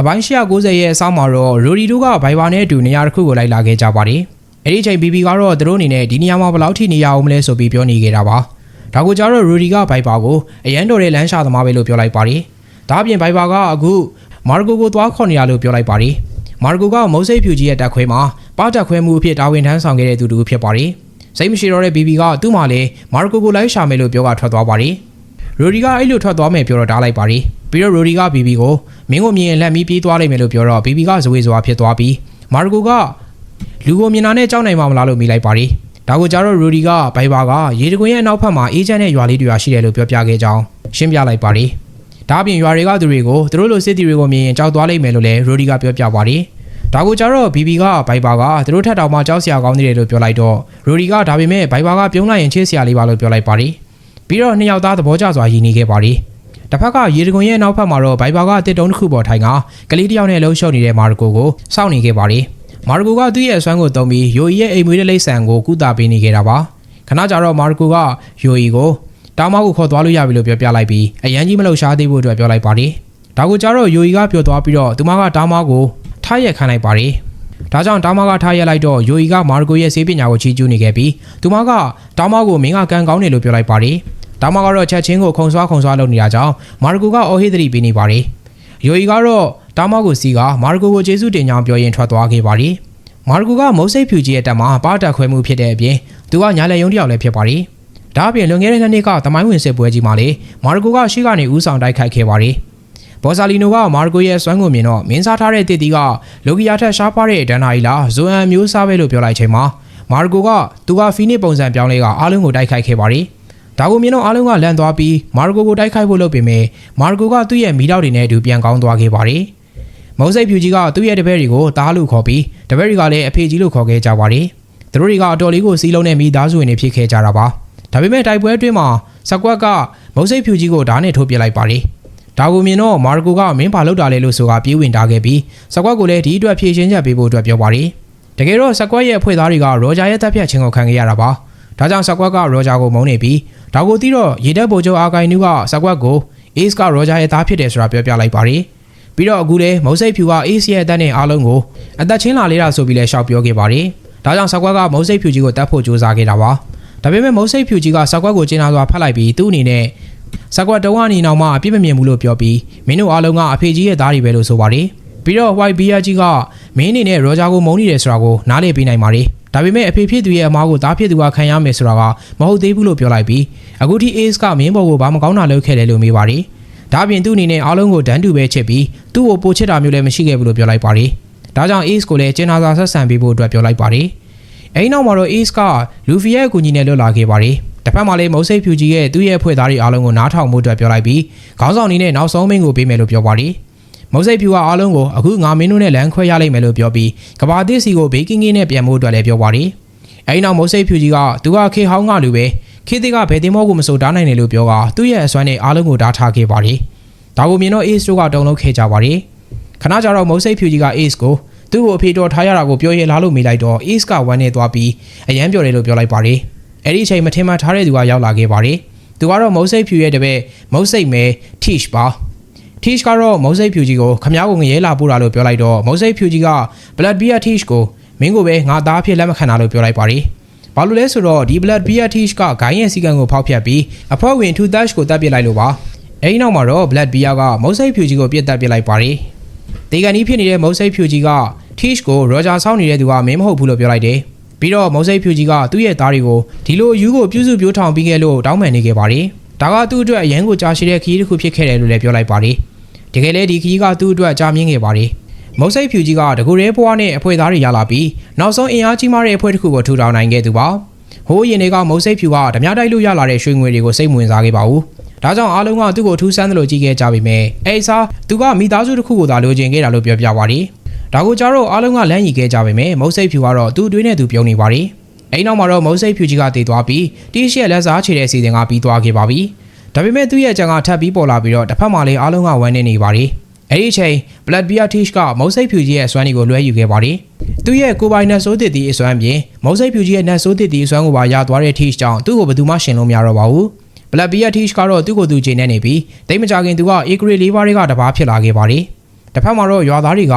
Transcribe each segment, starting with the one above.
အပိုင်း190ရဲ့အဆောင်မှာတော့ရိုဒီတို့ကဘိုင်ဘာနဲ့အတူနေရာတစ်ခုကိုလိုက်လာခဲ့ကြပါတယ်အဲ့ဒီအချိန်ဘီဘီကတော့သူတို့အနေနဲ့ဒီနေရာမှာဘယ်လောက်ထိနေရအောင်မလဲဆိုပြီးပြောနေခဲ့တာပါဒါကိုကြတော့ရိုဒီကဘိုင်ဘာကိုအရန်တော်တဲ့လမ်းရှာသမားပဲလို့ပြောလိုက်ပါတယ်ဒါအပြင်ဘိုင်ဘာကအခုမာရကိုကိုသွားခေါ်နေရလို့ပြောလိုက်ပါတယ်မာရကိုကမုံစိတ်ဖြူကြီးရဲ့တက်ခွဲမှာပါတက်ခွဲမှုအဖြစ်တာဝန်ထမ်းဆောင်ခဲ့တဲ့သူတူဖြစ်ပါတယ်စိတ်မရှိတော့တဲ့ဘီဘီကသူ့မှာလည်းမာရကိုကိုလိုက်ရှာမယ်လို့ပြောကထွက်သွားပါတယ်ရိုဒီကအဲ့လိုထွက်သွားမယ်ပြောတော့တားလိုက်ပါရီ ပြီးတော့ရိုဒီကဘီဘီကိုမင်းကိုမြင်ရင်လက်မီးပြေးသွားလိမ့်မယ်လို့ပြောတော့ဘီဘီကဇဝေဇဝါဖြစ်သွားပြီးမာရကိုကလူကိုမြင်တာနဲ့ကြောက်နိုင်မှာမလားလို့မိလိုက်ပါရီဒါကိုကြတော့ရိုဒီကဘိုင်ဘာကရေတကွင်းရဲ့နောက်ဖက်မှာအေဂျင့်နဲ့ရွာလေးတွေရှိတယ်လို့ပြောပြခဲ့ကြောင်းရှင်းပြလိုက်ပါရီဒါအပြင်ရွာတွေကသူတွေကိုသူတို့လိုစစ်တီတွေကိုမြင်ရင်ကြောက်သွားလိမ့်မယ်လို့လည်းရိုဒီကပြောပြပါရီဒါကိုကြတော့ဘီဘီကဘိုင်ဘာကသူတို့ထက်တောင်မှကြောက်စရာကောင်းနေတယ်လို့ပြောလိုက်တော့ရိုဒီကဒါပေမဲ့ဘိုင်ဘာကပြုံးလိုက်ရင်ချစ်စရာလေးပါလို့ပြောလိုက်ပါရီပြီးတော့နှစ်ယောက်သားသဘောကျစွာရည်နေခဲ့ပါရီ တစ်ဖက်ကရေတကွန်ရဲ့နောက်ဖက်မှာတော့ဘိုင်ဘာကတစ်တုံးတစ်ခုပေါ်ထိုင်ကကလေးတစ်ယောက်နဲ့လှုပ်ရှုပ်နေတဲ့မာရကိုကိုစောင့်နေခဲ့ပါရီမာရကိုကသူ့ရဲ့အစွမ်းကိုတုံးပြီးယိုအီရဲ့အိမ်မွေးတဲ့လိမ့်ဆန်ကိုကုသပေးနေခဲ့တာပါခဏကြာတော့မာရကိုကယိုအီကိုတားမောက်ကိုခေါ်သွားလို့ရပြီလို့ပြောပြလိုက်ပြီးအရန်ကြီးမလှုပ်ရှားသေးဖို့အတွက်ပြောလိုက်ပါရီဒါကိုကြာတော့ယိုအီကပြောသွားပြီးတော့သူမကတားမောက်ကိုထားရက်ခံလိုက်ပါရီဒါကြောင့်တားမောက်ကထားရက်လိုက်တော့ယိုအီကမာရကိုရဲ့ဆေးပညာကိုချီးကျူးနေခဲ့ပြီးသူမကတားမောက်ကိုမင်းကကန်ကောင်းတယ်လို့ပြောလိုက်ပါရီ ဒါမှကတော့ချက်ချင်းကိုခုံဆွားခုံဆွားလုပ်နေတာကြောင့်မာရကိုကအော်ဟေးသတိပေးနေပါတယ်။ယိုအီကတော့တာမောက်ကိုစီကမာရကိုကိုကျေးဇူးတင်ကြောင်းပြောရင်ထွက်သွားခဲ့ပါတယ်။မာရကိုကမုတ်စိတ်ဖြူကြီးရဲ့တက်မှာပါတက်ခွဲမှုဖြစ်တဲ့အပြင်သူကညာလက်ယုံတစ်ယောက်လည်းဖြစ်ပါတယ်။ဒါအပြင်လွန်ခဲ့တဲ့နှစ်နှစ်ကသမိုင်းဝင်စစ်ပွဲကြီးမှာလေမာရကိုကရှေ့ကနေဦးဆောင်တိုက်ခိုက်ခဲ့ပါတယ်။ဘော်ဆာလီနိုကမာရကိုရဲ့စွမ်းကိုမြင်တော့မင်းစားထားတဲ့တစ်တီကလိုကီယာထက်ရှားပါတဲ့ဒန်နာရီလာဇိုအန်မျိုးစားပဲလို့ပြောလိုက်ချိန်မှာမာရကိုကသူကဖီနစ်ပုံစံပြောင်းလဲကအားလုံးကိုတိုက်ခိုက်ခဲ့ပါတယ်။ ဒါကိုမြင်တော့အားလုံးကလန့်သွားပြီးမာရကိုကိုတိုက်ခိုက်ဖို့လုပ်ပေမဲ့မာရကိုကသူ့ရဲ့မိတော့တွေနဲ့အတူပြန်ကောင်းသွားခဲ့ပါတယ်။မုံစိတ်ဖြူကြီးကသူ့ရဲ့တပည့်တွေကိုတားလို့ခေါ်ပြီးတပည့်တွေကလည်းအဖေကြီးလို့ခေါ်ခဲ့ကြပါတယ်။သူတို့တွေကအတော်လေးကိုစီးလုံးနဲ့မိသားစုဝင်တွေဖြစ်ခဲ့ကြတာပါ။ဒါပေမဲ့တိုက်ပွဲအတွင်းမှာစကွက်ကမုံစိတ်ဖြူကြီးကိုဓာတ်နဲ့ထိုးပစ်လိုက်ပါတယ်။ဒါကိုမြင်တော့မာရကိုကမင်းပါလောက်တာလေလို့ဆိုကပြေးဝင်တာခဲ့ပြီးစကွက်ကိုလည်းဒီအတွက်ဖြည့်ရှင်းချက်ပေးဖို့အတွက်ပြောပါတယ်။တကယ်တော့စကွက်ရဲ့အဖွဲ့သားတွေကရောဂျာရဲ့တပ်ဖြတ်ခြင်းကိုခံခဲ့ရတာပါ။ဒါကြောင့်စကွက်ကရောဂျာကိုမုန်းနေပြီး ဒါကိုသိတော့ရေတပ်ဗိုလ်ချုပ်အာကိုင်နူးကစကွက်ကိုအေးစ်ကရောဂျာရဲ့သားဖြစ်တယ်ဆိုတာပြောပြလိုက်ပါတယ်။ပြီးတော့အခုလဲမုံစိတ်ဖြူကအေးစ်ရဲ့အသက်နဲ့အားလုံးကိုအသက်ချင်းလာလေးတာဆိုပြီးလဲရှောက်ပြောခဲ့ပါတယ်။ဒါကြောင့်စကွက်ကမုံစိတ်ဖြူကြီးကိုတတ်ဖို့ကြိုးစားခဲ့တာပါ။ဒါပေမဲ့မုံစိတ်ဖြူကြီးကစကွက်ကိုကျင်းလာစွာဖတ်လိုက်ပြီးသူ့အနေနဲ့စကွက်တဝါနီနောင်မှအပြစ်မမြင်ဘူးလို့ပြောပြီးမင်းတို့အားလုံးကအဖေကြီးရဲ့သားတွေပဲလို့ဆိုပါတယ်။ပြီးတော့ White Bear ကြီးကမင်းအနေနဲ့ရောဂျာကိုမုန်းနေတယ်ဆိုတာကိုနားလည်ပေးနိုင်ပါတယ်။ ဒါပေမဲ့အဖေဖြစ်သူရဲ့အမားကိုသားဖြစ်သူကခံရမယ်ဆိုတာကမဟုတ်သေးဘူးလို့ပြောလိုက်ပြီးအခုထိ Ace ကမင်းဘော်ကိုဘာမကောင်းတာလုပ်ခဲ့တယ်လို့မေးပါတယ်။ဒါပြင်သူ့အနေနဲ့အားလုံးကိုဒန်းတူပဲချစ်ပြီးသူ့ကိုပိုချစ်တာမျိုးလည်းမရှိခဲ့ဘူးလို့ပြောလိုက်ပါတယ်။ဒါကြောင့် Ace ကိုလည်းကျင်းနာစာဆက်ဆံပေးဖို့အတွက်ပြောလိုက်ပါတယ်။အဲဒီနောက်မှာတော့ Ace ကလူဖီရဲ့အကူအညီနဲ့လွတ်လာခဲ့ပါတယ်။တစ်ဖက်မှာလည်းမုံစိတ်ဖြူကြီးရဲ့သူ့ရဲ့ဖွဲ့သားတွေအားလုံးကိုနားထောင်မှုအတွက်ပြောလိုက်ပြီးခေါင်းဆောင်အနေနဲ့နောက်ဆုံးမင်းကိုပေးမယ်လို့ပြောပါတယ်။ မုံစိတ်ဖြူကအားလုံးကိုအခုငါမင်းတို့နဲ့လမ်းခွဲရလိမ့်မယ်လို့ပြောပြီးကဘာသစ်စီကိုဘေးကင်းကင်းနဲ့ပြန်ဖို့အတွက်လည်းပြောပါတယ်။အဲဒီနောက်မုံစိတ်ဖြူကြီးကသူကခေဟောင်းကလူပဲခေသစ်ကဘယ်တင်မောကိုမစိုးတားနိုင်တယ်လို့ပြောကသူ့ရဲ့အစွမ်းနဲ့အားလုံးကိုဓာတ်ထားခဲ့ပါတယ်။ဒါကိုမြင်တော့ Ace တို့ကတုံ့လုံးခဲ့ကြပါတယ်။ခဏကြာတော့မုံစိတ်ဖြူကြီးက Ace ကိုသူ့ကိုအဖေတော်ထားရတာကိုပြောရဲလားလို့မေးလိုက်တော့ Ace ကဝမ်းနေသွားပြီးအရန်ပြောတယ်လို့ပြောလိုက်ပါတယ်။အဲ့ဒီအချိန်မထင်မှတ်ထားတဲ့သူကရောက်လာခဲ့ပါတယ်။သူကတော့မုံစိတ်ဖြူရဲ့တပည့်မုံစိတ်မဲ Tish ပါ။ Tish ကတော့မုံစိတ်ဖြူကြီးကိုခမားကိုငရဲလာပို့တာလို့ပြောလိုက်တော့မုံစိတ်ဖြူကြီးက Blood Beer Tish ကိုမင်းကိုပဲငါသားဖြစ်လက်မခံတာလို့ပြောလိုက်ပါတယ်။ဘာလို့လဲဆိုတော့ဒီ Blood Beer Tish ကဂိုင်းရဲ့စီကံကိုဖောက်ဖျက်ပြီးအဖွဲ့ဝင် Two Dash ကိုတပ်ပစ်လိုက်လို့ပါ။အဲဒီနောက်မှာတော့ Blood Beer ကမုံစိတ်ဖြူကြီးကိုပြစ်တက်ပစ်လိုက်ပါတယ်။ဒေဂန်ကြီးဖြစ်နေတဲ့မုံစိတ်ဖြူကြီးက Tish ကို Roger ဆောင်းနေတဲ့သူကမင်းမဟုတ်ဘူးလို့ပြောလိုက်တယ်။ပြီးတော့မုံစိတ်ဖြူကြီးကသူ့ရဲ့သားတွေကိုဒီလိုအယူကိုပြုစုပြောထောင်ပြီးခဲ့လို့တောင်းပန်နေခဲ့ပါတယ်။ဒါကသူ့အတွက်အရန်ကိုကြာရှည်တဲ့ခရီးတစ်ခုဖြစ်ခဲ့တယ်လို့လည်းပြောလိုက်ပါတယ်။ တကယ်လဲဒီခရီးကသူ့အတွက်ကြာမြင့်ခဲ့ပါတယ်။မုံစိတ်ဖြူကြီးကတကူရဲဘွားနဲ့အဖွဲ့သားတွေရလာပြီးနောက်ဆုံးအင်အားကြီးမားတဲ့အဖွဲ့တစ်ခုကိုထူထောင်နိုင်ခဲ့သူပါ။ဟိုးရင်တွေကမုံစိတ်ဖြူကဓမြတိုက်လို့ရလာတဲ့ရွှေငွေတွေကိုစိတ်ဝင်စားခဲ့ပါဘူး။ဒါကြောင့်အားလုံးကသူ့ကိုထူးဆန်းတယ်လို့ကြည့်ခဲ့ကြပြီမဲ့အဲအစားသူကမိသားစုတစ်ခုကိုသာလိုချင်ခဲ့တာလို့ပြောပြပါတယ်။ဒါကိုကြတော့အားလုံးကလမ်းရီခဲ့ကြပြီမဲ့မုံစိတ်ဖြူကတော့သူ့အတွင်းနဲ့သူပြုံးနေပါတယ်။အဲဒီနောက်မှာတော့မုံစိတ်ဖြူကြီးကတည်သွားပြီးတီးရှက်လက်စားချေတဲ့အစီအစဉ်ကပြီးသွားခဲ့ပါပြီ။ ဒါပေမဲ့သူ့ရဲ့ကြံကထပ်ပြီးပေါ်လာပြီးတော့တစ်ဖက်မှာလည်းအားလုံးကဝမ်းနေနေပါတယ်။အဲဒီအချိန် Blood Beer Tish ကမုံစိတ်ဖြူကြီးရဲ့အစွမ်းတွေကိုလွှဲယူခဲ့ပါတယ်။သူ့ရဲ့ကိုယ်ပိုင်နတ်ဆိုးတစ်တီအစွမ်းပြင်မုံစိတ်ဖြူကြီးရဲ့နတ်ဆိုးတစ်တီအစွမ်းကိုပါရသွားတဲ့ Tish ကြောင့်သူ့ကိုဘယ်သူမှရှင်လို့မရတော့ပါဘူး။ Black Bear Tish ကတော့သူ့ကိုယ်သူချိန်နေနေပြီးတိတ်မကြခင်သူက Acre လေးပါးတွေကတပားဖြစ်လာခဲ့ပါတယ်။တစ်ဖက်မှာတော့ရွာသားတွေက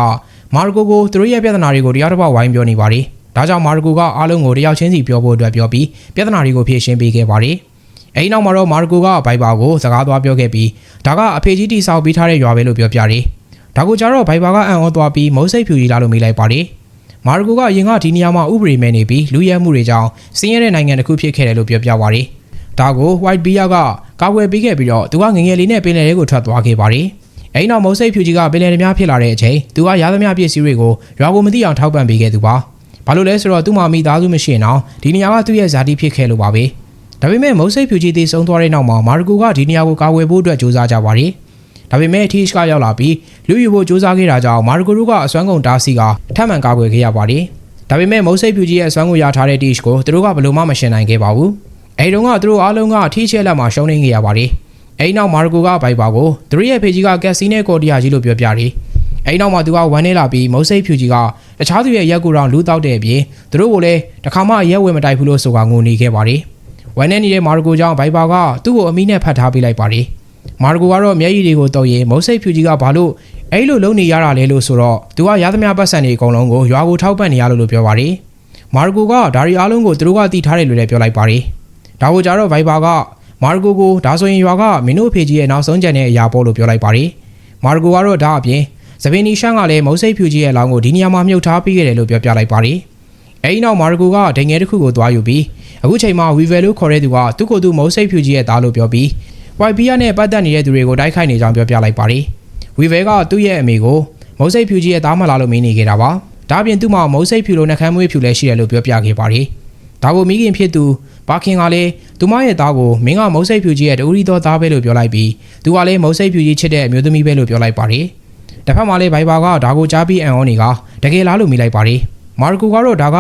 မာရကိုကိုသူတို့ရဲ့ပြဿနာတွေကိုတရားတစ်ပေါက်ဝိုင်းပြောနေပါတယ်။ဒါကြောင့်မာရကိုကအားလုံးကိုတယောက်ချင်းစီပြောဖို့အတွက်ပြောပြီးပြဿနာတွေကိုဖြေရှင်းပေးခဲ့ပါတယ်။ အဲဒီနောက်မှာတော့မာရကိုကဘိုင်ဘာကိုစကားသွားပြောခဲ့ပြီးဒါကအဖေကြီးတီဆောက်ပေးထားတဲ့ရွာပဲလို့ပြောပြတယ်။ဒါကိုကြတော့ဘိုင်ဘာကအံ့ဩသွားပြီးမုံစိတ်ဖြူကြီးလာလို့မေးလိုက်ပါတယ်။မာရကိုကရင်ကဒီနေရာမှာဥပဒေမဲ့နေပြီးလူရဲမှုတွေကြောင့်စင်းရဲတဲ့နိုင်ငံတစ်ခုဖြစ်ခဲ့တယ်လို့ပြောပြပါတယ်။ဒါကို White Bear ကကာကွယ်ပေးခဲ့ပြီးတော့သူကငငယ်လေးနဲ့ပင်လယ်ထဲကိုထွက်သွားခဲ့ပါတယ်။အဲဒီနောက်မုံစိတ်ဖြူကြီးကပင်လယ်ဓမြဖြစ်လာတဲ့အချိန်သူကရသမျှပစ္စည်းတွေကိုရွာကိုမသိအောင်ထောက်ပံ့ပေးခဲ့သူပါ။ဘာလို့လဲဆိုတော့သူ့မှာမိသားစုမရှိရင်တော့ဒီနေရာကသူ့ရဲ့ဇာတိဖြစ်ခဲ့လို့ပါပဲ။ ဒါပေမဲ့မုံစိတ်ဖြူကြီးတည်ဆုံးသွားတဲ့နောက်မှာမာရကိုကဒီနေရာကိုကာကွယ်ဖို့အတွက်ကြိုးစားကြပါတယ်။ဒါပေမဲ့ Tish ကရောက်လာပြီးလူယူဖို့ကြိုးစားခဲ့တာကြောင့်မာရကိုတို့ကအစွမ်းကုန်တားဆီးကထပ်မံကာကွယ်ခဲ့ရပါတယ်။ဒါပေမဲ့မုံစိတ်ဖြူကြီးရဲ့အစွမ်းကိုရထားတဲ့ Tish ကိုသူတို့ကဘယ်လို့မှမရှင်နိုင်ခဲ့ပါဘူး။အဲဒီတော့ကသူတို့အားလုံးကထိချဲလက်မှာရှုံးနေခဲ့ရပါတယ်။အဲဒီနောက်မာရကိုကဘိုက်ပါကိုသူတို့ရဲ့ဖေကြီးကကက်စီနဲ့ကော်ဒီယာကြီးလို့ပြောပြတယ်။အဲဒီနောက်မှာသူကဝမ်းနေလာပြီးမုံစိတ်ဖြူကြီးကတခြားသူရဲ့ရက်ကူတောင်လူတောက်တဲ့အပြင်သူတို့ကိုလည်းတခါမှရက်ဝင်မတိုက်ဘူးလို့ဆိုကငိုနေခဲ့ပါတယ်။ ဝမ်းနေနေတဲ့မာရကိုကြောင့်ဘိုက်ပါကသူ့ကိုအမီးနဲ့ဖတ်ထားပေးလိုက်ပါတယ်။မာရကိုကတော့မျက်ရည်တွေကိုတုပ်ရင်မုံစိတ်ဖြူကြီးကဘာလို့အဲ့လိုလုံနေရတာလဲလို့ဆိုတော့သူကရသမျှပတ်စံတွေအကုန်လုံးကိုရွာကိုထောက်ပံ့နေရလို့လို့ပြောပါတယ်။မာရကိုကဒါရီအားလုံးကိုသူတို့ကတီးထားတယ်လို့လည်းပြောလိုက်ပါတယ်။ဒါကိုကြတော့ဘိုက်ပါကမာရကိုကိုဒါဆိုရင်ရွာကမင်းတို့အဖေကြီးရဲ့နောက်ဆုံးကြံတဲ့အရာပေါ့လို့ပြောလိုက်ပါတယ်။မာရကိုကတော့ဒါအပြင်သပင်နီရှန်ကလည်းမုံစိတ်ဖြူကြီးရဲ့အလောင်းကိုဒီနေရာမှာမြုပ်ထားပေးခဲ့တယ်လို့ပြောပြလိုက်ပါတယ်။အဲဒီနောက်မာရကိုကဒိန်ငယ်တစ်ခုကိုသွားယူပြီး အခုချိန်မှာဝီဗယ်လို့ခေါ်တဲ့သူကသူ့ကိုယ်သူမုံစိတ်ဖြူကြီးရဲ့သားလို့ပြောပြီး YPR နဲ့ပတ်သက်နေတဲ့သူတွေကိုတိုက်ခိုက်နေကြောင်းပြောပြလိုက်ပါတယ်။ဝီဗယ်ကသူ့ရဲ့အမေကိုမုံစိတ်ဖြူကြီးရဲ့သားမလားလို့မင်းနေခဲ့တာပါ။ဒါပြင်သူ့မှာမုံစိတ်ဖြူလိုနှကမ်းမွေးဖြူလည်းရှိတယ်လို့ပြောပြခဲ့ပါတယ်။ဒါကိုမိခင်ဖြစ်သူဘာခင်ကလည်းသူမရဲ့သားကိုမင်းကမုံစိတ်ဖြူကြီးရဲ့တူရီတော်သားပဲလို့ပြောလိုက်ပြီးသူကလည်းမုံစိတ်ဖြူကြီးချစ်တဲ့အမျိုးသမီးပဲလို့ပြောလိုက်ပါတယ်။တစ်ဖက်မှာလည်းဘိုင်ဘာကဒါကိုကြားပြီးအန်အောနေကတကယ်လားလို့မိလိုက်ပါတယ်။မာရကိုကတော့ဒါက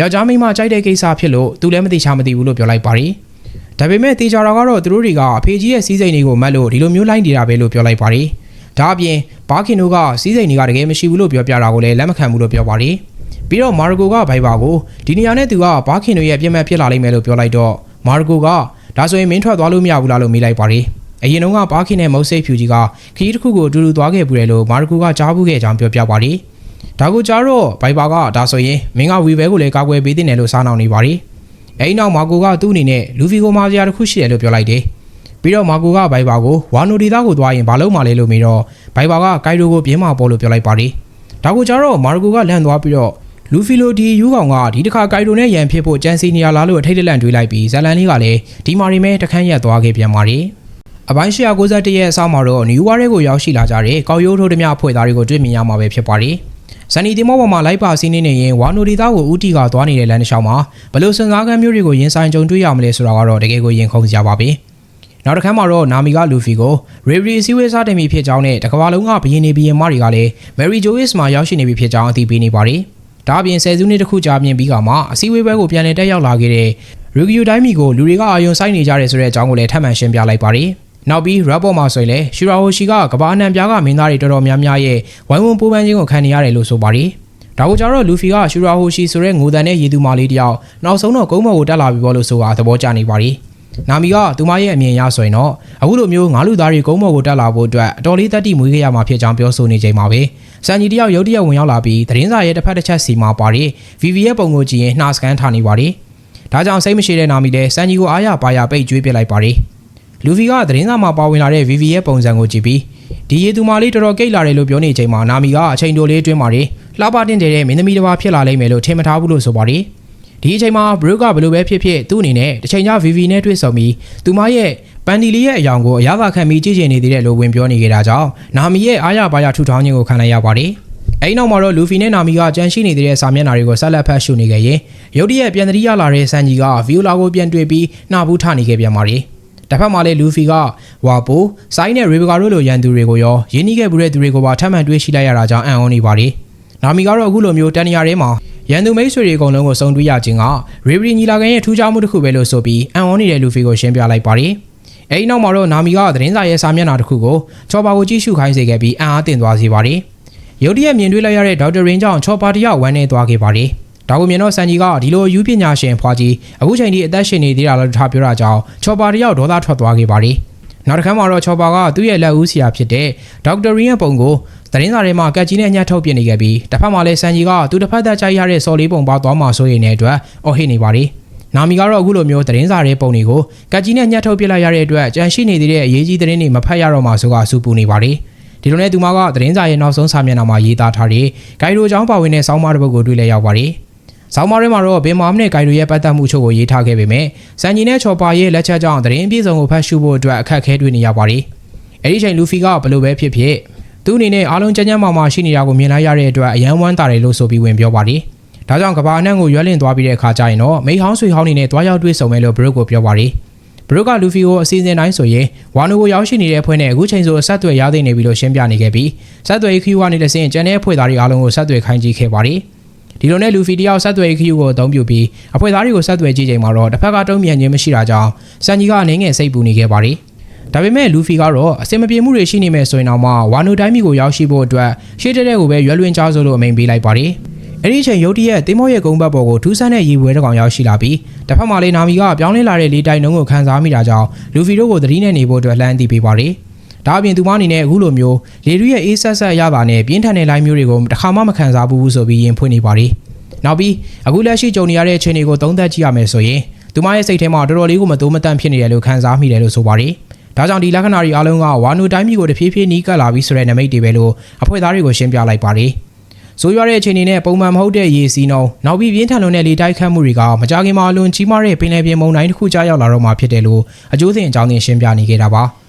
ယောက်ျားမိန်းမကြိုက်တဲ့ကိစ္စဖြစ်လို့သူလည်းမသိချာမသိဘူးလို့ပြောလိုက်ပါတယ်။ဒါပေမဲ့တေချာတာကတော့သူတို့တွေကအဖေကြီးရဲ့စီးစိမ်တွေကိုမတ်လို့ဒီလိုမျိုးလိုက်နေတာပဲလို့ပြောလိုက်ပါတယ်။ဒါအပြင်ဘာခင်တို့ကစီးစိမ်တွေကတကယ်မရှိဘူးလို့ပြောပြတာကိုလည်းလက်မခံဘူးလို့ပြောပါတယ်။ပြီးတော့မာရကိုကဘိုင်ဘာကိုဒီနေရာနဲ့သူကဘာခင်တို့ရဲ့ပြည့်မဲ့ဖြစ်လာလိမ့်မယ်လို့ပြောလိုက်တော့မာရကိုကဒါဆိုရင်မင်းထွက်သွားလို့မရဘူးလားလို့မေးလိုက်ပါတယ်။အရင်တုန်းကဘာခင်နဲ့မုတ်စိတ်ဖြူကြီးကခရီးတစ်ခုကိုအတူတူသွားခဲ့ပူတယ်လို့မာရကိုကကြားဘူးခဲ့ကြောင်းပြောပြပါတယ်။ ဒါကိုကြားတော့ဘိုင်ဘာကဒါဆိုရင်မင်းကဝီဘဲကိုလည်းကာကွယ်ပေးတင်တယ်လို့စားနှောင်းနေပါတယ်။အဲဒီနောက်မာကိုကသူ့အနေနဲ့လူဖီကိုမာစရာတစ်ခုရှိတယ်လို့ပြောလိုက်တယ်။ပြီးတော့မာကိုကဘိုင်ဘာကိုဝါနိုဒီသားကိုသွားရင်ဘာလုပ်မှလဲလို့မေးတော့ဘိုင်ဘာကကိုင်ရိုကိုပြင်းမာပေါ်လို့ပြောလိုက်ပါတယ်။ဒါကိုကြားတော့မာကိုကလန့်သွားပြီးတော့လူဖီလိုဒီယူကောင်ကဒီတစ်ခါကိုင်ရိုနဲ့ရန်ဖြစ်ဖို့ကြံစီနေရလားလို့အထိတ်တလန့်တွေးလိုက်ပြီးဇလန်လေးကလည်းဒီမာရီမဲတခန်းရက်သွားခဲ့ပြန်ပါတယ်။အပိုင်း191ရဲ့အဆောက်မှာတော့နယူးဝါရဲကိုရောက်ရှိလာကြတဲ့ကောက်ရိုးထိုးသမျှအဖွဲ့သားတွေကိုတွေ့မြင်ရမှာပဲဖြစ်ပါတယ်။ ဇန်နီတင်မောပေါ်မှာလိုက်ပါစီးနေနေရင်ဝါနိုဒီသားကိုဦးတီကသွားနေတဲ့လမ်းတစ်လျှောက်မှာဘလို့စင်စားကမ်းမျိုးတွေကိုရင်ဆိုင်ကြုံတွေ့ရမလဲဆိုတာကတော့တကယ်ကိုရင်ခုန်စရာပါပဲ။နောက်တစ်ခါမှာတော့နာမီကလူဖီကိုရေဗရီစီဝေးစားတင်ပြီဖြစ်ကြောင်းနဲ့တကဘာလုံးကဘရင်နေဘရင်မတွေကလည်းမယ်ရီဂျိုအစ်မှာရောက်ရှိနေပြီဖြစ်ကြောင်းအသိပေးနေပါတယ်။ဒါအပြင်ဆယ်စုနှစ်တခုကြာမြင့်ပြီးကမှအစည်းအဝေးပွဲကိုပြန်လည်တက်ရောက်လာခဲ့တဲ့ရူဂီယိုတိုင်းမီကိုလူတွေကအာယုံစိုက်နေကြတယ်ဆိုတဲ့အကြောင်းကိုလည်းထပ်မံရှင်းပြလိုက်ပါတယ်။ နောက်ပြီးရပ်ပေါ်မှာဆိုရင်လည်းရှူရာဟိုရှီကကဘာအနှံပြားကမင်းသားတွေတော်တော်များများရဲ့ဝိုင်းဝန်းပူပန်းခြင်းကိုခံနေရတယ်လို့ဆိုပါတယ်။ဒါကိုကြတော့လူဖီကရှူရာဟိုရှီဆိုတဲ့ငိုတန်တဲ့ရေသူမာလေးတယောက်နောက်ဆုံးတော့ကုန်းမော်ကိုတက်လာပြီပေါ့လို့ဆိုတာသဘောကျနေပါတယ်။နာမီကသူမရဲ့အမြင်အရဆိုရင်တော့အခုလိုမျိုးငါးလူသားတွေကုန်းမော်ကိုတက်လာဖို့အတွက်အတော်လေးတက်တိမွေးခဲ့ရမှာဖြစ်ကြောင်းပြောဆိုနေချိန်မှာပဲစံကြီးတယောက်ရုတ်တရက်ဝင်ရောက်လာပြီးသတင်းစာရဲ့တစ်ဖက်တစ်ချက်စီမှာပါတဲ့ VV ရဲ့ပုံကိုကြည့်ရင်နှာစကန်ထားနေပါတယ်။ဒါကြောင့်စိတ်မရှိတဲ့နာမီလည်းစံကြီးကိုအားရပါရပိတ်ကျွေးပစ်လိုက်ပါတယ်။ လူဗီကသတင်းစာမှာပါဝင်လာတဲ့ VV ရဲ့ပုံစံကိုကြည့်ပြီးဒီရေသူမာလေးတော်တော်ကိတ်လာတယ်လို့ပြောနေချိန်မှာနာမီကအချိန်တိုလေးအတွင်းမှာလှပတင်တဲ့မင်းသမီးတစ်ပါးဖြစ်လာလိမ့်မယ်လို့ထင်မထားဘူးလို့ဆိုပါတယ်။ဒီအချိန်မှာဘရုကဘယ်လိုပဲဖြစ်ဖြစ်သူ့အနေနဲ့တစ်ချိန်ကျ VV နဲ့တွေ့ဆုံပြီးသူမရဲ့ပန်ဒီလီရဲ့အယောင်ကိုအရသာခံပြီးကြည့်ချင်နေသေးတယ်လို့ဝင်ပြောနေကြတာကြောင့်နာမီရဲ့အားရပါရထူထောင်ခြင်းကိုခံလိုက်ရပါတယ်။အဲဒီနောက်မှာတော့လူဖီနဲ့နာမီကကြန့်ရှိနေတဲ့စာမျက်နှာတွေကိုဆက်လက်ဖတ်ရှုနေခဲ့ရင်ရုတ်တရက်ပြန်တတိယလာတဲ့ဆန်ကြီးကဗီယိုလာကိုပြန်တွေ့ပြီးနှာဘူးထနေခဲ့ပြန်ပါတယ်။ တစ်ဖက်မှာလည်းလူဖီကဝါပိုဆိုင်းနဲ့ရေဘကာတို့လိုရန်သူတွေကိုရောရင်းနှီးခဲ့မှုတဲ့သူတွေကိုပါထပ်မံတွေ့ရှိလိုက်ရတာကြောင့်အံ့ဩနေပါတယ်။နာမီကတော့အခုလိုမျိုးတန်နေရာထဲမှာရန်သူမိတ်ဆွေတွေအကုန်လုံးကိုစုံတွေ့ရခြင်းကရေဘရီညီလာခံရဲ့ထူးခြားမှုတစ်ခုပဲလို့ဆိုပြီးအံ့ဩနေတဲ့လူဖီကိုရှင်းပြလိုက်ပါတယ်။အဲဒီနောက်မှာတော့နာမီကသတင်းစာရဲ့စာမျက်နှာတစ်ခုကိုချော်ပါကိုကြည့်ရှုခိုင်းစေခဲ့ပြီးအံ့အားသင့်သွားစေပါတယ်။ရုတ်တရက်မြင်တွေ့လိုက်ရတဲ့ဒေါက်တာရင်းကြောင့်ချော်ပါတယောက်ဝမ်းနေသွားခဲ့ပါတယ်။ ဒါကိုမြင်တော့ဆန်ကြီးကဒီလိုယူပညာရှင်ဖွာကြီးအခုချိန်ထိအသက်ရှင်နေသေးတာလို့ထားပြောတာကြောင့်ချော်ပါတယောက်ဒေါသထွက်သွားခဲ့ပါတယ်။နောက်တစ်ခါမှာတော့ချော်ပါကသူ့ရဲ့လက်ဦးဆရာဖြစ်တဲ့ဒေါက်တာရင်းရဲ့ပုံကိုသတင်းစာထဲမှာကက်ကြီးနဲ့ညှက်ထုတ်ပြနေခဲ့ပြီးတစ်ဖက်မှာလည်းစန်ကြီးကသူတစ်ဖက်သက်ကြိုက်ရတဲ့စော်လေးပုံပေါသွားမှာဆိုရင်လည်းအတွက်အော်ဟစ်နေပါတယ်နာမီကတော့အခုလိုမျိုးသတင်းစာတွေပုံတွေကိုကက်ကြီးနဲ့ညှက်ထုတ်ပြလိုက်ရတဲ့အတွက်ကြန့်ရှိနေသေးတဲ့အရေးကြီးသတင်းတွေမဖတ်ရတော့မှဆိုကစူပူနေပါတယ်ဒီလိုနဲ့သူမကသတင်းစာရဲ့နောက်ဆုံးစာမျက်နှာမှာရေးသားထားတဲ့ဂိုင်ရိုချောင်းပါဝင်တဲ့စောင်းမတစ်ပုဒ်ကိုတွေ့လဲရောက်ပါတယ် ဆောင်းပါးထဲမှာတော့ဘင်မာမနဲ့ဂိုင်ရိုရဲ့ပတ်သက်မှုချို့ကိုရေးထားခဲ့ပေမဲ့စန်ဂျီနဲ့ချော်ပါရဲ့လက်ချက်ကြောင့်သတင်းအပြည့်စုံကိုဖတ်ရှုဖို့အတွက်အခက်အခဲတွေ့နေရပါတယ်။အဲဒီချိန်လူဖီကဘယ်လိုပဲဖြစ်ဖြစ်သူ့အနေနဲ့အားလုံးကြမ်းကြမ်းမာမာရှိနေတာကိုမြင်လိုက်ရတဲ့အတွက်အယံဝမ်းတာတယ်လို့ဆိုပြီးဝင်ပြောပါတယ်။ဒါကြောင့်ကဘာအနှံ့ကိုရွက်လင့်သွားပြီးတဲ့အခါကျရင်တော့မိဟောင်းဆွေဟောင်းနေနဲ့တွားရောက်တွေ့ဆုံမယ်လို့ဘရုတ်ကိုပြောပါတယ်။ဘရုတ်ကလူဖီကိုအစီအစဉ်တိုင်းဆိုရင်ဝါနိုကိုရောက်ရှိနေတဲ့အဖွဲ့နဲ့အခုချိန်ဆိုဆက်သွယ်ရသိနေပြီလို့ရှင်းပြနေခဲ့ပြီးဆက်သွယ်ခီးကနေတဆင့်ကျန်တဲ့အဖွဲ့သားတွေအားလုံးကိုဆက်သွယ်ခိုင်းကြည့်ခဲ့ပါတယ်။ ဒီလိုနဲ့လူဖီတယောက်ဆက်သွယ်ခီယူကိုအသုံးပြုပြီးအဖွဲ့သားတွေကိုဆက်သွယ်ကြည့်ချိန်မှာတော့တစ်ဖက်ကတုံ့ပြန်ခြင်းမရှိတာကြောင့်စန်ဂျီကအနေငယ်စိတ်ပူနေခဲ့ပါတယ်။ဒါပေမဲ့လူဖီကတော့အစင်မပြေမှုတွေရှိနေမယ်ဆိုရင်တော့မှဝါနိုတိုင်းမီကိုရောက်ရှိဖို့အတွက်ရှေ့တက်တဲ့ကိုပဲရွယ်လွင်ကြားဆိုလို့အမိန်ပေးလိုက်ပါတယ်။အဲ့ဒီအချိန်ရုတ်တရက်တင်မောရဲ့ကုန်းဘက်ပေါ်ကိုထူးဆန်းတဲ့ရေပွဲတစ်ကောင်ရောက်ရှိလာပြီးတစ်ဖက်မှာလေးနာမီကပြောင်းလဲလာတဲ့လေတိုင်နှုံးကိုခန်းစားမိတာကြောင့်လူဖီတို့ကိုသတိနဲ့နေဖို့အတွက်လှမ်းသိပေးပါတယ်။ ဒါအပြင်သူမအနေနဲ့အခုလိုမျိုးလေရီရဲ့အေးဆက်ဆက်ရတာနဲ့ပြင်းထန်တဲ့လိုင်းမျိုးတွေကိုတစ်ခါမှမခံစားဘူးဆိုပြီးရင်ဖွင့်နေပါတယ်။နောက်ပြီးအခုလက်ရှိကြုံနေရတဲ့အခြေအနေကိုသုံးသပ်ကြည့်ရမယ်ဆိုရင်သူမရဲ့စိတ်ထဲမှာတော်တော်လေးကိုမတိုးမတန့်ဖြစ်နေတယ်လို့ခံစားမိတယ်လို့ဆိုပါတယ်။ဒါကြောင့်ဒီလက္ခဏာတွေအားလုံးကဝါနူတိုင်းပြည်ကိုတဖြည်းဖြည်းနီးကပ်လာပြီးဆိုတဲ့နမိတ်တွေပဲလို့အဖွဲ့သားတွေကိုရှင်းပြလိုက်ပါတယ်။ဆိုရွာတဲ့အခြေအနေနဲ့ပုံမှန်မဟုတ်တဲ့ရေစီးနှုံနောက်ပြီးပြင်းထန်လွန်တဲ့လေတိုက်ခတ်မှုတွေကမကြခင်မှာအလွန်ကြီးမားတဲ့ပင်လယ်ပြင်မုန်တိုင်းတစ်ခုကြားရောက်လာတော့မှဖြစ်တယ်လို့အကျိုးစဉ်အကြောင်းသင်ရှင်းပြနေခဲ့တာပါ။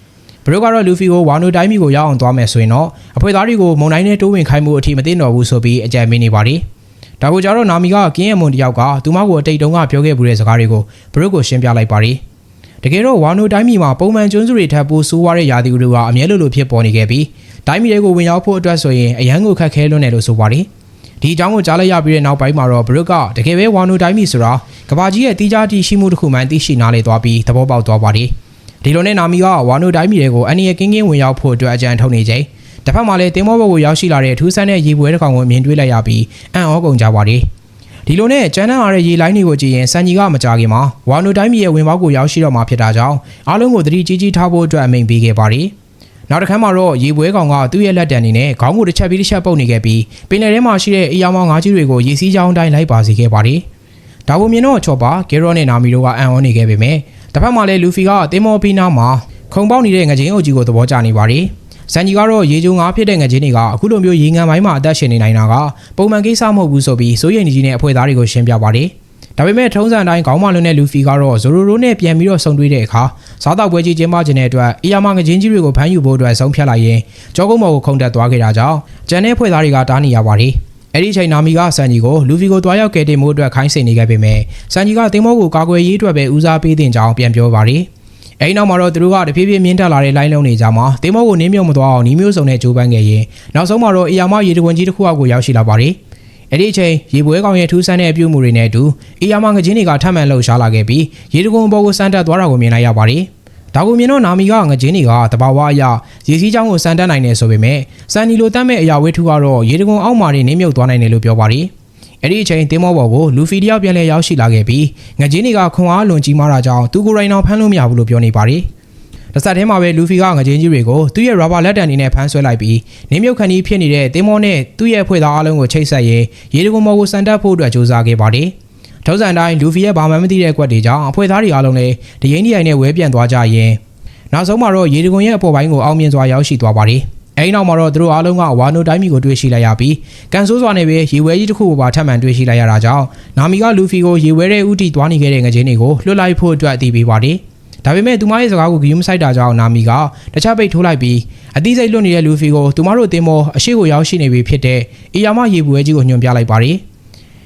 ဘရုတ်ကတော့လူဖီကိုဝါနိုတိုင်းပြည်ကိုရောက်အောင်သွားမယ်ဆိုရင်တော့အဖွဲ့သားတွေကိုမုန်တိုင်းနဲ့တိုးဝင်ခိုင်းမှုအထိမသိတော့ဘူးဆိုပြီးအကြံပေးနေပါတယ်။ဒါကိုကြတော့နာမီကကင်းရမွန်တယောက်ကသူမကိုအတိတ်တုန်းကပြောခဲ့မှုတဲ့စကားတွေကိုဘရုတ်ကိုရှင်းပြလိုက်ပါတယ်။တကယ်တော့ဝါနိုတိုင်းပြည်မှာပုံမှန်ကျွန်းစုတွေထပ်ပိုးဆိုးွားတဲ့ရာသီဥတုကအမြဲလိုလိုဖြစ်ပေါ်နေခဲ့ပြီးတိုင်းပြည်တွေကိုဝင်ရောက်ဖို့အတွက်ဆိုရင်အရန်ကိုခက်ခဲလွန်းတယ်လို့ဆိုပါတယ်။ဒီအကြောင်းကိုကြားလိုက်ရပြီးတဲ့နောက်ပိုင်းမှာတော့ဘရုတ်ကတကယ်ပဲဝါနိုတိုင်းပြည်ဆိုတာကဘာကြီးရဲ့တီးခြားတီးရှိမှုတစ်ခုမှန်သိရှိနားလေသွားပြီးသဘောပေါက်သွားပါတယ်။ ဒီလိုနဲ့နာမီကဝါနိုတိုင်းပြည်တွေကိုအန်ရီယကင်းကင်းဝင်ရောက်ဖို့အတွက်အကြံထုတ်နေချိန်တစ်ဖက်မှာလည်းတင်မောဘုတ်ကိုရောက်ရှိလာတဲ့ထူးဆန်းတဲ့ရေပွဲတစ်ကောင်ကိုမြင်တွေ့လိုက်ရပြီးအံ့ဩကုန်ကြပါတယ်။ဒီလိုနဲ့ကျန်းတဲ့အားတဲ့ရေလိုင်းတွေကိုကြည့်ရင်စန်ကြီးကမကြခင်မှာဝါနိုတိုင်းပြည်ရဲ့ဝင်ပေါက်ကိုရောက်ရှိတော့မှာဖြစ်တာကြောင့်အားလုံးကိုသတိကြီးကြီးထားဖို့အတွက်အမိန့်ပေးခဲ့ပါတယ်။နောက်တစ်ခါမှာတော့ရေပွဲကောင်ကသူ့ရဲ့လက်တံအနေနဲ့ခေါင်းကိုတစ်ချက်ပြီးတစ်ချက်ပုတ်နေခဲ့ပြီးပင်လယ်ထဲမှာရှိတဲ့အေးရောင်မောင်ငါးကြီးတွေကိုရေစီးကြောင်းတိုင်းလိုက်ပါစေခဲ့ပါတယ်။ဒါပုံမြင်တော့ချော့ပါဂေရောနဲ့နာမီတို့ကအံ့ဩနေခဲ့ပေမဲ့ တစ်ဖက်မှာလည်းလူဖီကတင်မောပီနာမှာခုံပေါက်နေတဲ့ငကြင်းအုပ်ကြီးကိုသဘောကျနေပါတယ်။စန်ကြီးကတော့ရေကြုံငါဖြစ်တဲ့ငကြင်းတွေကအခုလိုမျိုးရေငန်ပိုင်းမှာအသက်ရှင်နေနိုင်တာကပုံမှန်ကိစ္စမဟုတ်ဘူးဆိုပြီးစိုးရိမ်နေကြီးနဲ့အဖွဲ့သားတွေကိုရှင်းပြပါတယ်။ဒါပေမဲ့ထုံးစံတိုင်းခေါင်းမလွန်တဲ့လူဖီကတော့ဇိုရိုရိုနဲ့ပြန်ပြီးတော့ဆုံတွေ့တဲ့အခါစားတော့ပွဲကြီးကျင်းပခြင်းတဲ့အတွက်အီယာမငကြင်းကြီးတွေကိုဖမ်းယူဖို့အတွက်ဆုံးဖြတ်လိုက်ရင်ကြောကုန်းမော်ကိုခုန်တက်သွားခဲ့တာကြောင့်ကျန်တဲ့အဖွဲ့သားတွေကတားနေရပါတယ်။ အဲ့ဒီချိန်နာမီကဆန်ကြီးကိုလူဖီကိုတွားရောက်ကယ်တင်မှုအတွက်ခိုင်းစေနေခဲ့ပေမဲ့ဆန်ကြီးကတင်မောကိုကာကွယ်ရေးအတွက်ပဲဦးစားပေးတင်ကြောင်းပြန်ပြောပါတယ်။အဲဒီနောက်မှာတော့သူတို့ကတဖြည်းဖြည်းမြင့်တက်လာတဲ့လိုင်းလုံးတွေကြားမှာတင်မောကိုနင်းမြုံမသွားအောင်နီးမျိုးစုံနဲ့ကြိုးပမ်းခဲ့ရင်နောက်ဆုံးမှာတော့အီယာမရေတကွန်ကြီးတစ်ခုအောက်ကိုရောက်ရှိလာပါတယ်။အဲ့ဒီအချိန်ရေပွဲကောင်ရဲ့ထူးဆန်းတဲ့အပြုအမူတွေနဲ့အတူအီယာမငကြင်းတွေကထပ်မံလှုပ်ရှားလာခဲ့ပြီးရေတကွန်ဘောကိုစမ်းတက်သွားတာကိုမြင်လိုက်ရပါတယ်။ ဒါကိုမြင်တော့နာမီကငကြင်းတွေကတဘာဝအရရေစီးချောင်းကိုစမ်းတက်နိုင်တယ်ဆိုပေမဲ့စန်နီလိုတတ်မဲ့အရာဝဲထူကတော့ရေတကွန်အောက်မှာနေနင်းမြုပ်သွားနိုင်တယ်လို့ပြောပါတယ်။အဲ့ဒီအချိန်တင်မောဘော်ကိုလူဖီတယောက်ပြန်လဲရောက်ရှိလာခဲ့ပြီးငကြင်းတွေကခွန်အားလွန်ကြီးမားတာကြောင့်သူကိုယ်တိုင်တော့ဖမ်းလို့မရဘူးလို့ပြောနေပါတယ်။တစ်ဆက်တည်းမှာပဲလူဖီကငကြင်းကြီးတွေကိုသူ့ရဲ့ရာဘာလက်တံအနေနဲ့ဖမ်းဆွဲလိုက်ပြီးနေမြုပ်ခန်ကြီးဖြစ်နေတဲ့တင်မောနဲ့သူ့ရဲ့ဖွဲ့သားအလုံးကိုချိတ်ဆက်ရေးရေတကွန်ဘော်ကိုစမ်းတက်ဖို့အတွက်ကြိုးစားခဲ့ပါတယ်။ ထုံးစံတိုင်းလူဖီရဲ့ဘာမှမသိတဲ့ကွက်တွေကြောင့်အဖွဲ့သားတွေအားလုံးလည်းဒရင်ဒီအိုင်နဲ့ဝဲပြန်သွားကြရင်နောက်ဆုံးမှာတော့ရေတကွန်ရဲ့အပေါ်ပိုင်းကိုအောင်မြင်စွာရောက်ရှိသွားပါတယ်။အဲဒီနောက်မှာတော့သူတို့အားလုံးကဝါနိုတိုင်းမီကိုတွေ့ရှိလိုက်ရပြီးကန်ဆိုးစွာနဲ့ပဲရေဝဲကြီးတစ်ခုကိုပါထပ်မံတွေ့ရှိလိုက်ရတာကြောင့်နာမီကလူဖီကိုရေဝဲတဲ့ဥတီသွားနေခဲ့တဲ့ငကြင်းတွေကိုလွှတ်လိုက်ဖို့အတွက်အသိပေးပါတယ်။ဒါပေမဲ့သူမရဲ့စကားကိုဂရုမစိုက်တာကြောင့်နာမီကတခြားပိတ်ထိုးလိုက်ပြီးအသိစိတ်လွတ်နေတဲ့လူဖီကိုသူမတို့တင်မောအရှိကိုရောက်ရှိနေပြီဖြစ်တဲ့အီယာမရေပွဲကြီးကိုညွှန်ပြလိုက်ပါတယ်။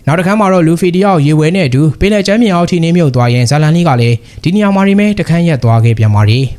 နောက်တစ်ခါမှာတော့လူဖီတယောက်ရေဝဲနဲ့အတူပင်လယ်ကျမ်းမြေအောက်ထိနေမြုပ်သွားရင်ဇာလန်လေးကလည်းဒီနေရာမှာနေမဲ့တခန်းရက်သွားခဲ့ပြန်ပါတယ်။